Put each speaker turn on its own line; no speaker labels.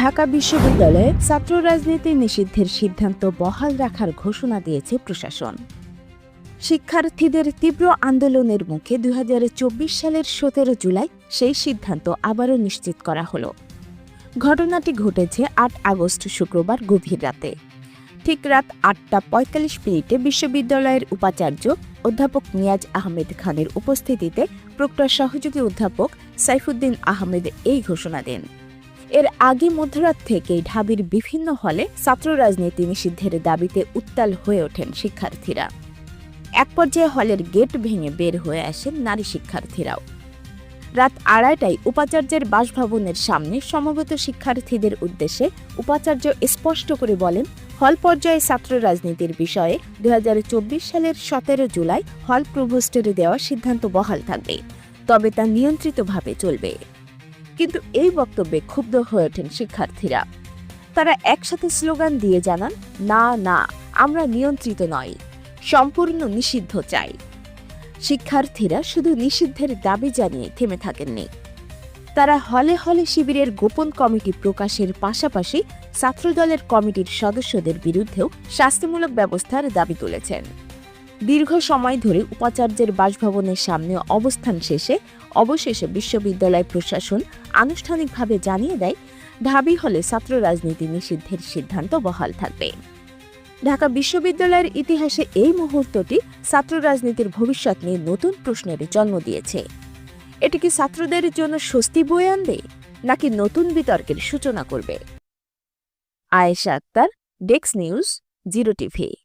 ঢাকা বিশ্ববিদ্যালয়ে ছাত্র রাজনীতি নিষিদ্ধের সিদ্ধান্ত বহাল রাখার ঘোষণা দিয়েছে প্রশাসন। শিক্ষার্থীদের তীব্র আন্দোলনের মুখে দুই হাজার চব্বিশ সালের সতেরো জুলাই সেই সিদ্ধান্ত আবারও নিশ্চিত করা হলো। ঘটনাটি ঘটেছে আট আগস্ট শুক্রবার গভীর রাতে। ঠিক রাত আটটা পঁয়তাল্লিশ মিনিটে বিশ্ববিদ্যালয়ের উপাচার্য অধ্যাপক নিয়াজ আহমেদ খানের উপস্থিতিতে প্রক্টর সহযোগী অধ্যাপক সাইফুদ্দিন আহমেদ এই ঘোষণা দেন। এর আগে মধ্যরাত থেকেই ঢাবির বিভিন্ন হলে ছাত্র রাজনীতি নিষিদ্ধের দাবিতে উত্তাল হয়ে ওঠেন শিক্ষার্থীরা। এক পর্যায়ে হলের গেট ভেঙে বের হয়ে আসেন নারী শিক্ষার্থীরাও। রাত আড়াইটায় উপাচার্যের বাসভবনের সামনে সমবেত শিক্ষার্থীদের উদ্দেশ্যে উপাচার্য স্পষ্ট করে বলেন, হল পর্যায়ে ছাত্র রাজনীতির বিষয়ে দু হাজার চব্বিশ সালের সতেরো জুলাই হল প্রভোস্টের দেওয়া সিদ্ধান্ত বহাল থাকবে, তবে তা নিয়ন্ত্রিতভাবে চলবে। কিন্তু এই বক্তব্যে ক্ষুব্ধ হয়ে ওঠেন শিক্ষার্থীরা। তারা একসাথে স্লোগান দিয়ে জানান, না না, আমরা নিয়ন্ত্রিত নয় সম্পূর্ণ নিষিদ্ধ চাই। শিক্ষার্থীরা শুধু নিষিদ্ধের দাবি জানিয়ে থেমে থাকেননি। তারা হলে হলে শিবিরের গোপন কমিটি প্রকাশের পাশাপাশি ছাত্রদলের কমিটির সদস্যদের বিরুদ্ধেও শাস্তিমূলক ব্যবস্থার দাবি তুলেছেন। দীর্ঘ সময় ধরে উপাচার্যের বাসভবনের সামনে অবস্থান শেষে অবশেষে বিশ্ববিদ্যালয় প্রশাসন আনুষ্ঠানিকভাবে জানিয়ে দেয়, ঢাবি হলে ছাত্র রাজনীতি নিষিদ্ধের সিদ্ধান্ত বহাল থাকবে। ঢাকা বিশ্ববিদ্যালয়ের ইতিহাসে এই মুহূর্তটি ছাত্র রাজনীতির ভবিষ্যৎ নিয়ে নতুন প্রশ্নের জন্ম দিয়েছে। এটি কি ছাত্রদের জন্য স্বস্তি বয়ে আনবে, নাকি নতুন বিতর্কের সূচনা করবে? আয়েশা আক্তার, ডেক্স নিউজ, জিরো টিভি।